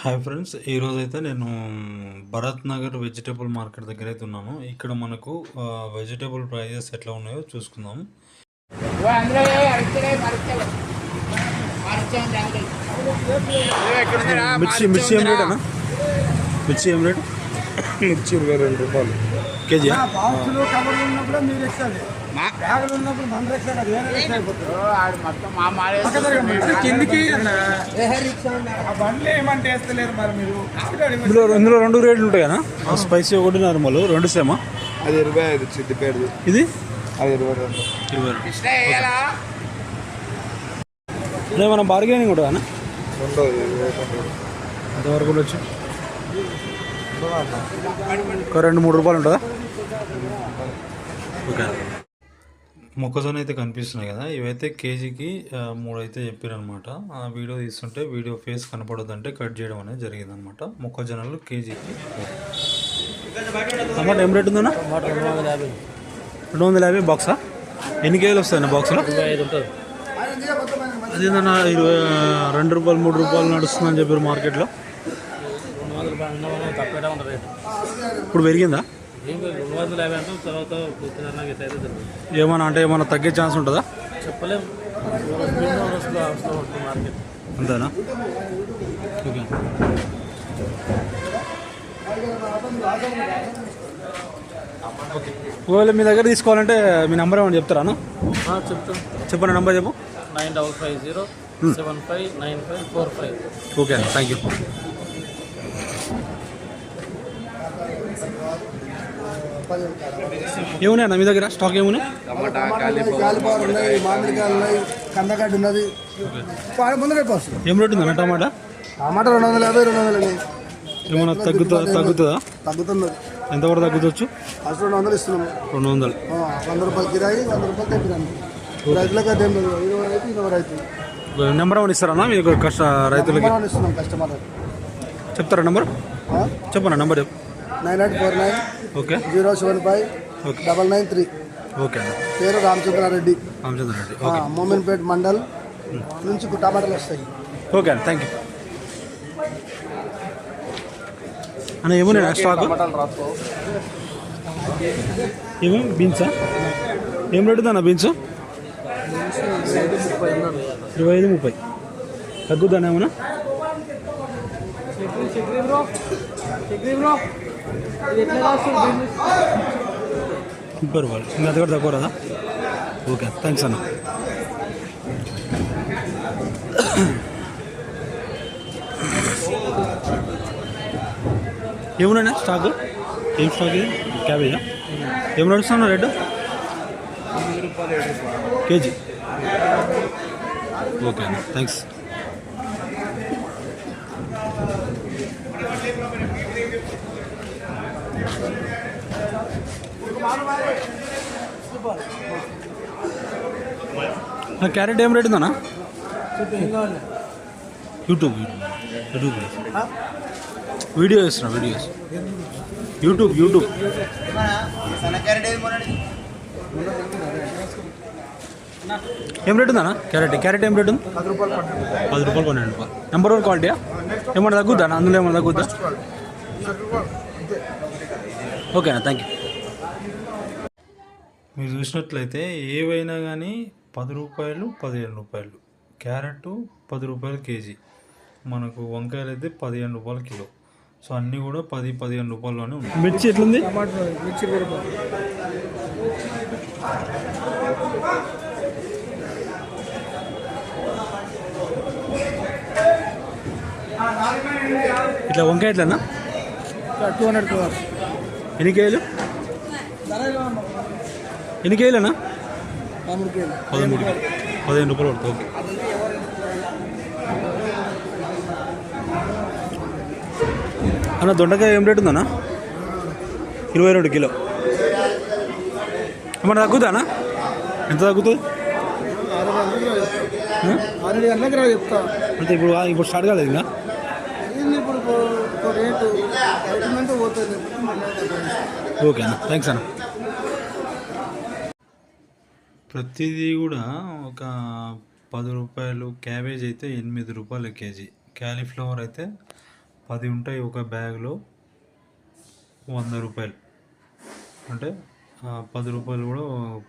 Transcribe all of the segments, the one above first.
Hi friends ఈరోజు అయితే నేను భరత్ నగర్ వెజిటేబుల్ మార్కెట్ దగ్గర అయితే ఉన్నాను. ఇక్కడ మనకు వెజిటేబుల్ ప్రైజెస్ ఎట్లా ఉన్నాయో చూసుకుందాం. మిర్చి మిర్చి ఏం రేట్ అన్న మిర్చి ఏం రేట్? మిర్చి ఇరవై రెండు రూపాయలు. కేజీ? బాక్సులు కవర్లు ఉన్నప్పుడు మీరు ఎక్సాలి బ్యాగులు ఉన్నప్పుడు మన ఎక్సాలి అది వేరే ఎక్స్ అయిపోతుంది. కిందికి ఆ బండ్లు ఏమంటే వేస్తలేరు మరి మీరు. ఇందులో ఇందులో రెండు రేట్లు ఉంటాయి కదా? స్పైసీ ఒకటి నార్మల్ రెండు సేమా? అది ఇరవై ఐదు సిద్దిపేటది ఇది? అది ఇరవై రెండు. ఇరవై రెండు. మనం బార్గెనింగ్ ఉంటుంది ఎంతవరకు ఉండొచ్చు? ఒక రెండు మూడు రూపాయలు ఉంటుందా? మొక్కజొన్న అయితే కనిపిస్తున్నాయి కదా ఇవైతే కేజీకి మూడు అయితే చెప్పారనమాట ఆ వీడియో తీస్తుంటే వీడియో ఫేస్ కనపడదంటే కట్ చేయడం అనేది జరిగింది అనమాట మొక్కజొన్నలు కేజీకి. టమాటా ఏం రేట్ ఉందన్నా? రెండు వందల యాభై. బాక్సా? ఎన్ని కేజీలు వస్తాయన్న బాక్స్లో? అదేందన్నా ఇరవై రెండు రూపాయలు మూడు రూపాయలు నడుస్తుందని చెప్పారు మార్కెట్లో. ఇప్పుడు పెరిగిందా? వందల యాభై అంటే తర్వాత కూర్చున్నారు అయితే ఏమన్నా అంటే ఏమన్నా తగ్గే ఛాన్స్ ఉంటుందా? చెప్పలేం. స్పీడ్ వస్తుంది అవసరం ఉంటుంది మార్కెట్. అంతేనా? ఓకే. ఒకవేళ మీ దగ్గర తీసుకోవాలంటే మీ నెంబర్ ఏమైనా చెప్తారా అన్న? చెప్తాం. చెప్పండి నెంబర్ చెప్పు. Nine double five zero seven five nine five four five. Okay thank you ఏమున్నాయన్న మీ దగ్గర? స్టాక్ ఏమున్నాయి? ఉన్నాయి మామిడికాయలు ఉన్నాయి కందగడ్డ ఉన్నది. ముందు రేపు వస్తుంది. ఏం రేట్ ఉందన్న టమాటా? టమాటా రెండు వందల యాభై రెండు వందలు ఏమన్నా తగ్గుతా తగ్గుతుందా? తగ్గుతున్నది. ఎంత వరకు తగ్గుతవచ్చు ఫస్ట్ రెండు వందలు ఇస్తున్నాము. రెండు వందలు. ఆ, వంద రూపాయలు కిరాయి వంద రూపాయలు తెప్పినాము. రైతులకు అదేం ఇరవై రైతు ఇరవై రైతు. నెంబర్ ఏమైనా ఇస్తారన్నా మీకు కష్ట రైతులకి? చెప్తారా నెంబర్? చెప్పండి నెంబర్ చెప్పు. Nine eight four nine okay. Zero seven five okay. Double nine three okay అన్న పేరు రామచంద్రారెడ్డి. రామచంద్ర రెడ్డి ఆ, ఓకే. మోమిన్పేట్ మండల్ నుంచి టమాటాలు వస్తాయి. ఓకే అన్న థ్యాంక్ యూ అన్న ఏమున్నాయి స్టాక్? ఏమో? బీన్సా? ఏం రేటు ఉందన్న బీన్స్? ఇరవై ఐదు ముప్పై. తగ్గుద్దానా ఏమన్నా మీ రూపాయలు ఇంకా దగ్గర తక్కువ రాదా? ఓకే థ్యాంక్స్ అన్న. ఏమున్నా స్టాక్ ఏం స్టాక్ ఇది? క్యాబేజా ఏమి నడుస్తున్నా రేటు? కేజీ. ఓకే అన్న థ్యాంక్స్ క్యారెట్ ఏం రేట్ ఉందన్నా? YouTube YouTube. వీడియో చేస్తున్నా వీడియో చేస్తున్నా. YouTube YouTube. ఏం రేట్ ఉందన్నా? క్యారెట్ క్యారెట్ ఏం రేట్ ఉంది? పది రూపాయలు పన్నెండు రూపాయలు. నెంబర్ వన్ క్వాలిటీయా ఏమన్నా తగ్గుద్దా అందులో ఏమన్నా తగ్గుద్దా? ఓకేనా థ్యాంక్ యూ మీరు చూసినట్లయితే ఏవైనా కానీ పది రూపాయలు పదిహేను రూపాయలు. క్యారెట్ పది రూపాయలు కేజీ. మనకు వంకాయలు అయితే పదిహేను రూపాయలు కిలో. సో అన్నీ కూడా పది పదిహేను రూపాయల్లోనే ఉన్నాయి. మిర్చి ఎట్లుంది? టమాటో మిర్చి ఇట్లా వంకాయ ఎట్లన్నా టూ హండ్రెడ్ టూ హండ్రెడ్ ఎన్ని కేజీలు? ఎన్ని కేజీలన్నా? మామిడి కేజీ పదమూడు. పదిహేను రూపాయలు పడుతుంది. ఓకే. అన్న దొండకాయ ఏం రేట్ ఉందన్నా? ఇరవై రెండు కిలో. ఏమన్నా తగ్గుతా అన్న? ఎంత తగ్గుతుంది? అంటే ఇప్పుడు ఇప్పుడు స్టార్ట్ కాలేదు ఇంకా? ఓకే అన్న థ్యాంక్స్ అన్న. ప్రతిదీ కూడా ఒక పది రూపాయలు క్యాబేజ్ అయితే ఎనిమిది రూపాయలు కేజీ. క్యాలీఫ్లవర్ అయితే పది ఉంటాయి ఒక బ్యాగ్లో వంద రూపాయలు. అంటే పది రూపాయలు కూడా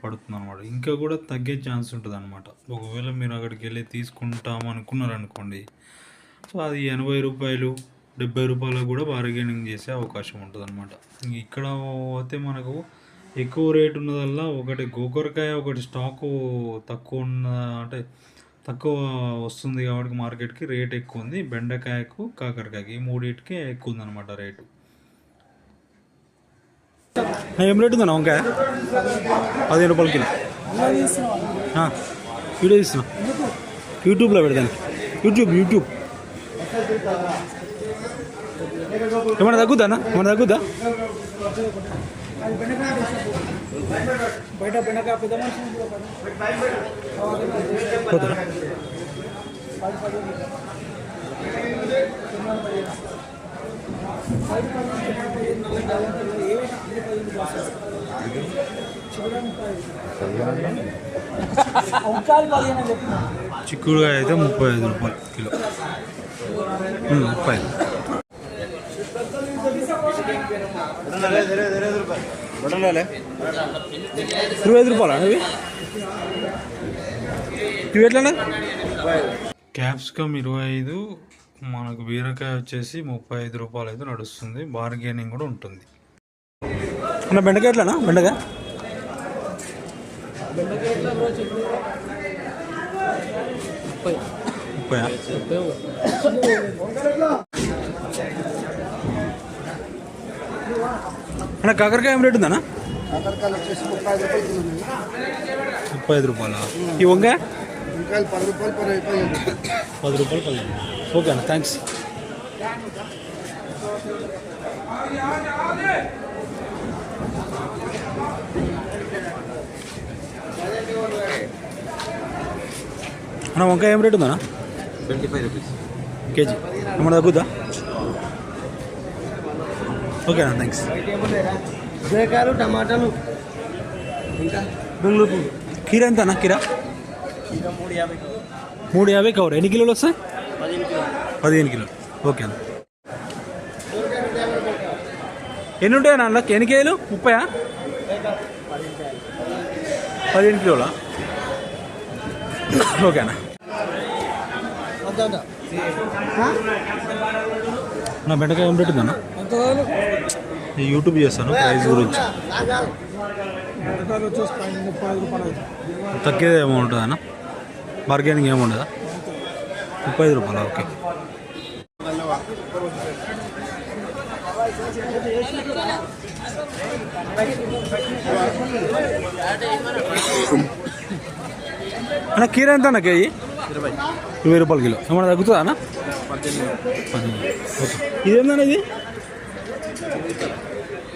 పడుతుంది అనమాట ఇంకా కూడా తగ్గే ఛాన్స్ ఉంటుంది అనమాట ఒకవేళ మీరు అక్కడికి వెళ్ళి తీసుకుంటాం సో అది ఎనభై రూపాయలు డెబ్బై రూపాయలకు కూడా బార్గెనింగ్ చేసే అవకాశం ఉంటుంది అనమాట ఇక్కడ పోతే మనకు ఎక్కువ రేట్ ఉన్నదల్లా ఒకటి గోకరకాయ ఒకటి స్టాకు తక్కువ ఉన్న అంటే తక్కువ వస్తుంది కాబట్టి మార్కెట్కి రేట్ ఎక్కువ ఉంది. బెండకాయకు కాకరకాయకి ఈ మూడింటికి ఎక్కువ ఉందన్నమాట రేటు. ఏం రేట్ ఉందన్న వంకాయ? పదిహేను రూపాయల కిలో. వీడియో తీస్తున్నా యూట్యూబ్లో పెడతాను యూట్యూబ్ యూట్యూబ్. ఏమన్నా తగ్గుద్దా అన్న? ఏమన్నా తగ్గుద్దా? బయట బెండకాయ పెద్ద మనిషి పోతారా అయితే ముప్పై ఐదు రూపాయలు కిలో. ముప్పై ఐదు. ఇరవై ఐదు రూపాయలు? ఇవి ఇవి ఎట్లా క్యాప్సికమ్ ఇరవై ఐదు మనకు బీరకాయ వచ్చేసి ముప్పై ఐదు రూపాయలు అయితే నడుస్తుంది. బార్గెనింగ్ కూడా ఉంటుంది. అన్న బెండకాయ ఎట్లానా బెండకాయ? ముప్పై. అన్న కాకరకాయ ఏం రేట్ ఉందన్నా కాకరకాయలు వచ్చేసి ముప్పై ఐదు రూపాయలు కిలో ఉన్నాయి. ముప్పై ఐదు రూపాయల ఈ వంకాయ వంకాయలు పది రూపాయలు పది రూపాయలు పది రూపాయలు పది ఓకే అన్న థ్యాంక్స్ అన్న వంకాయ ఏం రేట్ ఉందన్నా ట్వంటీ ఫైవ్ రూపీస్ కేజీ ఏమన్నా తగ్గుద్దా ఓకే అన్న థ్యాంక్స్ బీరకాయలు టమాటాలు ఇంకా బెంగళూరు. కీర ఎంత అన్న కీర? మూడు యాభై కవర్ ఎన్ని కిలోలు వస్తాయి? పదిహేను కిలో పదిహేను కిలోలు. ఓకే అన్న ఎన్ని ఉంటాయి అన్న ఎన్ని కేజీలు? ముప్పయా పదిహేను కిలోలా? ఓకే అన్న. నా బెండకాయ ఏం పెట్టిందన్న? యూట్యూబ్ చేస్తాను ప్రైస్ గురించి. తగ్గేది ఏమో ఉంటుందా అన్న? బార్గెనింగ్ ఏమి ఉండదా ముప్పై ఐదు రూపాయలు? ఓకే అన్న కీర ఎంత అన్న కేజీ? ఇరవై. ఇరవై రూపాయల కిలో. ఏమన్నా తగ్గుతుందా అన్న? ఇదేందన్న ఇది?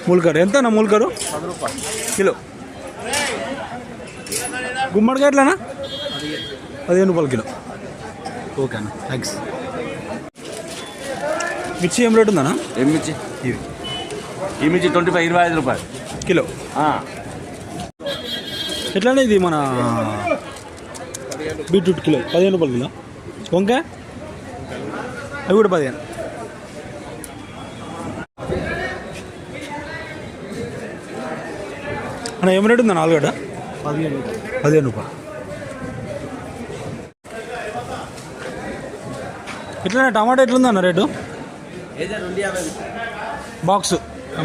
మూలకరు ఎంత అన్న రూపాయలు కిలో. గుమ్మడికాయ ఎట్లానా పదిహేను రూపాయల కిలో. ఓకే అన్న. థ్యాంక్స్ మిర్చి ఏం రేట్ ఉందన్నా? ఏం మిర్చి? ఇవి. ఈ మిర్చి ట్వంటీ ఫైవ్ ఇరవై ఐదు రూపాయలు. కిలో. ఎట్లానే ఇది మన బీట్రూట్ కిలో? పదిహేను రూపాయల కిలో. వంకాయ? అవి కూడా పదిహేను. అన్న ఏం రేట్ ఉందన్న ఆలుగడ్డ? పదిహేను పదిహేను రూపాయలు. ఎట్లా టమాటా ఎట్లుందన్న రేటు? బాక్స్.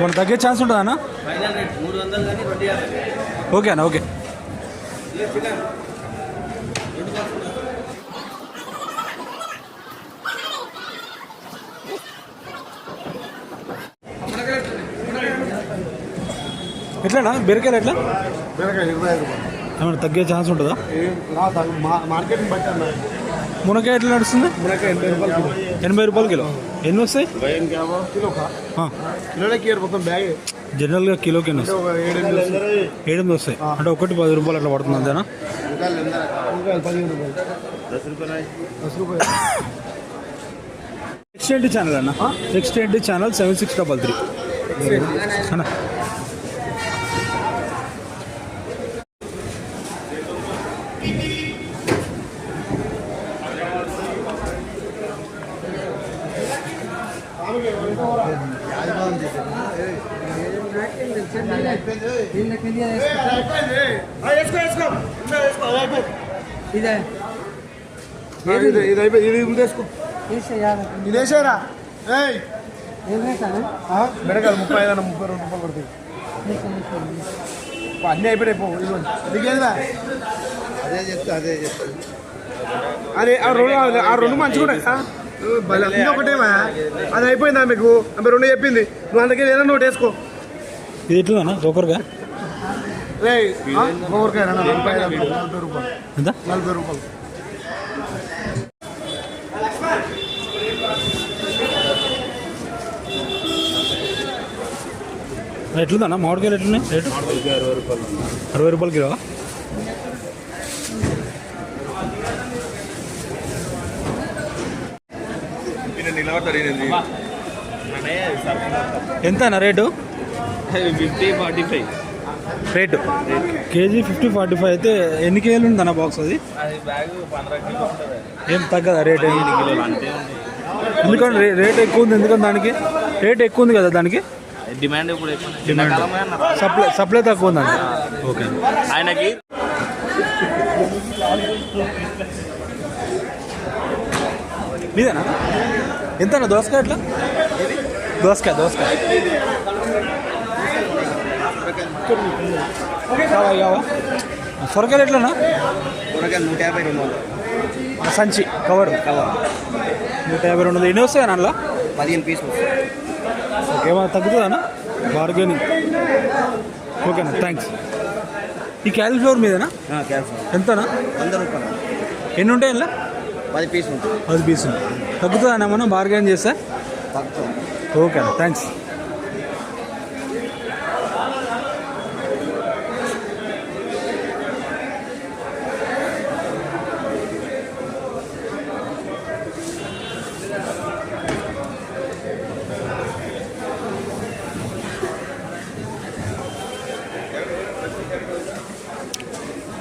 మన తగ్గే ఛాన్స్ ఉంటుందా అన్న? ఫైనల్ రేట్ మూడు వందలు కానీ రెండు యాభై. ఓకే అన్న ఓకే. ఎట్లానా? బీరకాయలు ఎట్లా? బీరకాయ ఇరవై ఐదు రూపాయలు. ఏమైనా తగ్గే ఛాన్స్ ఉంటుందా? మార్కెట్ని బట్టి అన్న. మునక్కాయ ఎట్లా నడుస్తుంది? మునక్కాయ ఎనభై రూపాయలు కిలో. ఎనభై రూపాయలు కిలో. ఎన్ని వస్తాయి? మొత్తం బ్యాగ్. జనరల్గా కిలోకి ఎన్ని వస్తాయి? ఏడెనిమిది వస్తాయి. అంటే ఒకటి పది రూపాయలు అట్లా పడుతుంది అంతేనా? నెక్స్ట్ ఏంటి ఛానల్ అన్న? నెక్స్ట్ ఏంటి? Channel seven six double three అన్న ఇదే. ఇది ఇది అయిపోయి ఇది ఇది ఇది ఏయ్. ముప్పై ఐదు ముప్పై రెండు రూపాయలు పడుతుంది అన్నీ అయిపోయినాయి పో ఇదిగోండి నీకేదిరా? అదే చెప్తా అదే చెప్తా. అదే ఆ రెండు ఆ రెండు మంచిగా ఉన్నాయి ఆ, భలే. ఇంకొకటేమా అది అయిపోయిందా మీకు? ఆమె రెండు చెప్పింది. నువ్వు అందుకే ఏదైనా నోట్ వేసుకో. ఇది ఎట్లా జోకర్గా ఎంత? నలభై రూపాయలు. ఎట్లుందన్న? మామిడికాయలు ఎట్లున్నాయి? రేటు? అరవై రూపాయలు. కిలో ఎంత అన్న rate? Fifty forty five. Rate? KG fifty forty five అయితే ఎన్ని కేజీలు ఉందన్న బాక్స్ అది? అది బ్యాగ్ పంద్రహ కిలో ఉంటుంది. ఏం తగ్గదా రేట్? ఉంది. ఎందుకంటే రేట్ ఎక్కువ ఉంది ఎందుకంటే దానికి? రేట్ ఎక్కువ ఉంది కదా దానికి? డిమాండ్ ఇప్పుడు ఎక్కువ డిమాండ్. సప్లై సప్లై తక్కువ ఉందండి ఓకే. ఆయనకి? మీదేనా? ఎంత దోసకాయ ఎట్లా దోసకాయ దోసకాయ. సొరకాయలు ఎట్లనా కూరగాయలు నూట యాభై రెండు వందలు. సంచి కవర్. నూట యాభై రెండు వందలు. ఎన్ని వస్తాయి అందులో? పదిహేను పీసులు ఓకే ఏమైనా తగ్గుతుందన్నా బార్గెనింగ్. ఓకేనా థ్యాంక్స్ ఈ క్యాలిఫ్లవర్ మీదేనా? క్యాన్సర్ ఎంతనా? వంద రూపాయలు. ఎన్ని ఉంటాయి అందులో? పది పీసులు పది పీసులు. తగ్గుతుందన్నా ఏమన్నా బార్గెన్ చేస్తే? ఓకే అన్న థ్యాంక్స్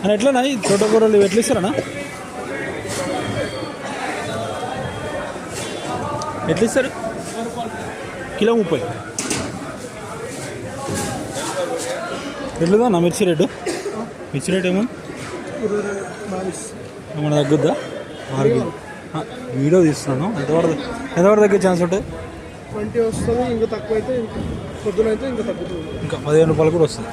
అని ఎట్లనా తోటకూరలు ఇవి ఎట్లా ఇస్తారన్నా? ఎట్లా ఇస్తారు? కిలో ముప్పై. ఎట్లుదా మిర్చి రేటు? మిర్చి రేట్ ఏమో ఏమన్నా తగ్గుద్దా? ఆరు వీడియో తీస్తున్నాను. ఎంతవరకు ఎంతవరకు తగ్గే ఛాన్స్ ఉంటుంది ట్వంటీ వస్తుంది ఇంకా తక్కువ అయితే పొద్దున అయితే ఇంకా తగ్గుతుంది. ఇంకా పదిహేను రూపాయలు కూడా వస్తుంది.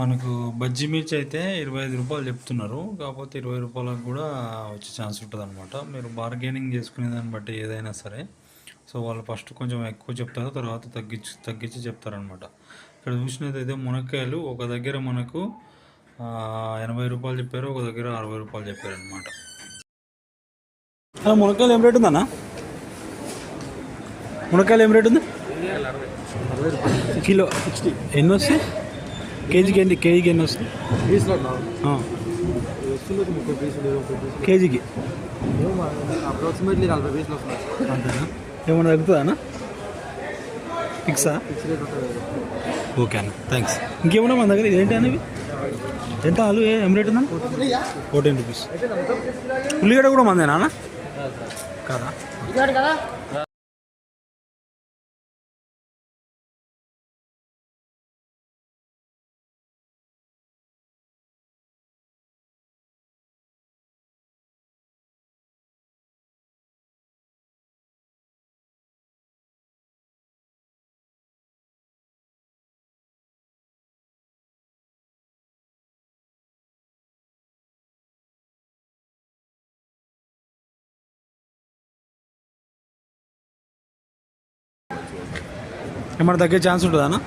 మనకు బజ్జీ మిర్చి అయితే ఇరవై ఐదు రూపాయలు చెప్తున్నారు. కాకపోతే ఇరవై రూపాయలకు కూడా వచ్చే ఛాన్స్ ఉంటుంది అనమాట మీరు బార్గెనింగ్ చేసుకునే దాన్ని బట్టి ఏదైనా సరే. సో వాళ్ళు ఫస్ట్ కొంచెం ఎక్కువ చెప్తారు తర్వాత తగ్గించి తగ్గించి చెప్తారనమాట ఇక్కడ చూసినట్టయితే మునక్కాయలు ఒక దగ్గర మనకు ఎనభై రూపాయలు చెప్పారు ఒక దగ్గర అరవై రూపాయలు చెప్పారు అనమాట మునక్కాయలు ఏం రేట్ ఉందన్నా? మునక్కాయలు ఏం రేట్ ఉంది? కిలో సిక్స్టీ ఎన్ని వస్తాయి? కేజీకి ఎన్ని కేజీకి ఎన్ని వస్తాయి వస్తుంది కేజీకి? అప్రాక్సిమేట్లీ నలభై పీసులు వస్తున్నాయి. అంతేనా? ఏమన్నా తగ్గుతుందా ఫిక్సా? ఫిక్స్ రేట్ ఉంటుంది ఓకే అన్న థ్యాంక్స్ ఇంకేమన్నా మన దగ్గర? ఇదేంటి అనేవి ఎంత ఆలు? ఏ- ఏం రేట్ ఉందా ఫోర్టీన్ రూపీస్. ఉల్లిగడ్డ కూడా మందేనా అన్న? కాదా? ఏమన్నా తగ్గే ఛాన్స్ ఉంటుందా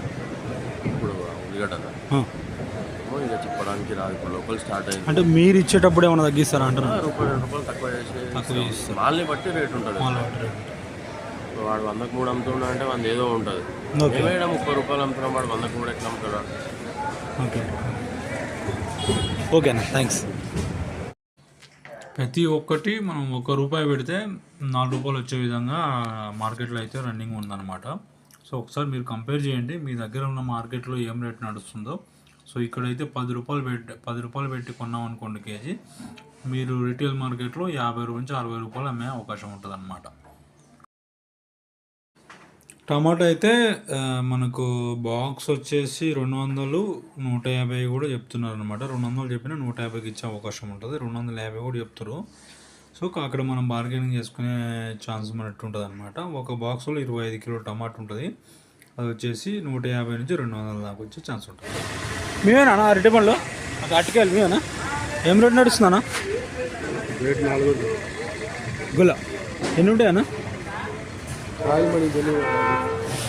ఇప్పుడు ఉల్లిగడ్డ. ఇంకా చెప్పడానికి రాదు ఇప్పుడు లోకల్ స్టార్ట్ అయింది. అంటే మీరు ఇచ్చేటప్పుడు ఏమైనా తగ్గిస్తారా అంటున్నారు రూపాయలు రెండు రూపాయలు తక్కువ చేసి వాళ్ళని బట్టి రేట్ ఉంటుంది. వాడు వందకు మూడు అమ్ముతున్నా అంటే వంద ఏదో ఉంటుంది. ఏమైనా ముప్పై రూపాయలు అమ్ముతున్నాం వాడు వందకు మూడు ఎట్లా అమ్ముతాడు? ఓకే. ఓకేనా థ్యాంక్స్ ప్రతి ఒక్కటి మనం ఒక రూపాయి పెడితే నాలుగు రూపాయలు వచ్చే విధంగా మార్కెట్లో అయితే రన్నింగ్ ఉందన్నమాట. సో ఒకసారి మీరు కంపేర్ చేయండి మీ దగ్గర ఉన్న మార్కెట్లో ఏం రేట్ నడుస్తుందో. సో ఇక్కడైతే పది రూపాయలు పెట్టి పది రూపాయలు పెట్టి కొన్నాం అనుకోండి కేజీ. మీరు రిటైల్ మార్కెట్లో యాభై నుంచి అరవై రూపాయలు అమ్మే అవకాశం ఉంటుంది అనమాట టమాటా అయితే మనకు బాక్స్ వచ్చేసి రెండు వందలు నూట యాభై కూడా చెప్తున్నారు అనమాట రెండు వందలు చెప్పిన నూట యాభైకి ఇచ్చే అవకాశం ఉంటుంది. రెండు వందల యాభై కూడా చెప్తారు సో అక్కడ మనం బార్గెనింగ్ చేసుకునే ఛాన్స్ మనట్టు ఉంటుంది అనమాట ఒక బాక్స్లో ఇరవై ఐదు కిలో టమాటా ఉంటుంది. అది వచ్చేసి నూట యాభై నుంచి రెండు వందల దాకా వచ్చే ఛాన్స్ ఉంటుంది. మేమేనా అరటి పండ్లు అరటికాయలు మేమేనా? ఏం రేట్ నాలుగు గుల ఎన్ని ఉంటాయన్నా?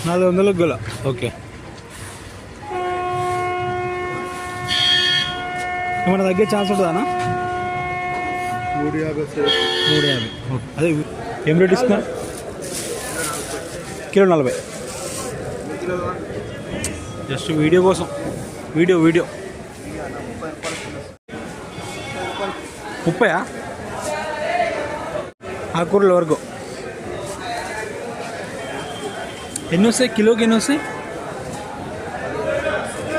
నాలుగు వందల గుల ఓకే. ఏమైనా తగ్గే ఛాన్స్ ఉంటుందా మూడు యాభై. మూడు యాభై అదే ఏం రేట్ ఇస్తున్నా కిలో నలభై. జస్ట్ వీడియో కోసం. Video video. ముప్పయా? ఆకూరల వరకు ఎన్ని వస్తాయి? కిలోకి ఎన్ని వస్తాయి?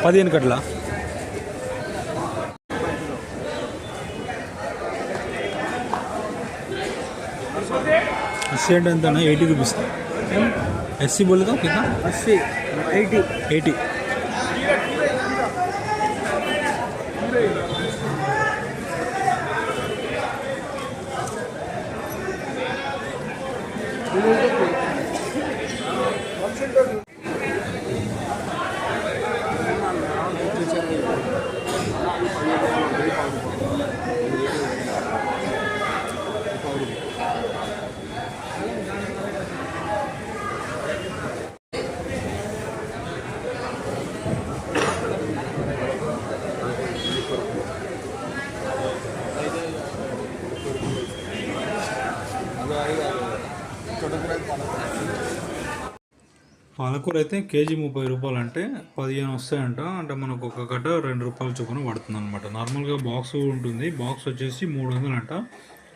పదిహేను కట్లా ఎస్సీ ఎంత ఎయిటీ రూపీస్ ఎస్సీ బోల్గా కింద? Eighty eighty పాలకూర అయితే కేజీ ముప్పై రూపాయలు అంటే పదిహేను వస్తాయంట. అంటే మనకు ఒక గడ్డ రెండు రూపాయల చొప్పున పడుతుంది అనమాట నార్మల్గా బాక్స్ ఉంటుంది. బాక్స్ వచ్చేసి మూడు వందలు అంట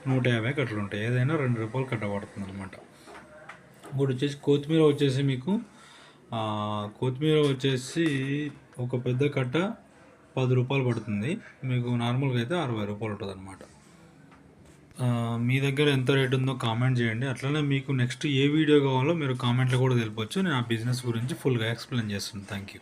నూట యాభై కట్టలు ఉంటాయి ఏదైనా రెండు రూపాయలు కట్ట పడుతుంది అనమాట ఇప్పుడు వచ్చేసి కొత్తిమీర వచ్చేసి మీకు కొత్తిమీర వచ్చేసి ఒక పెద్ద కట్ట పది రూపాయలు పడుతుంది. మీకు నార్మల్గా అయితే అరవై రూపాయలు ఉంటుంది అనమాట మీ దగ్గర ఎంత రేట్ ఉందో కామెంట్ చేయండి. అట్లనే మీకు నెక్స్ట్ ఏ వీడియో కావాలో మీరు కామెంట్లో కూడా తెలిపొచ్చు. నేను ఆ బిజినెస్ గురించి ఫుల్గా ఎక్స్ప్లెయిన్ చేస్తాను. Thank you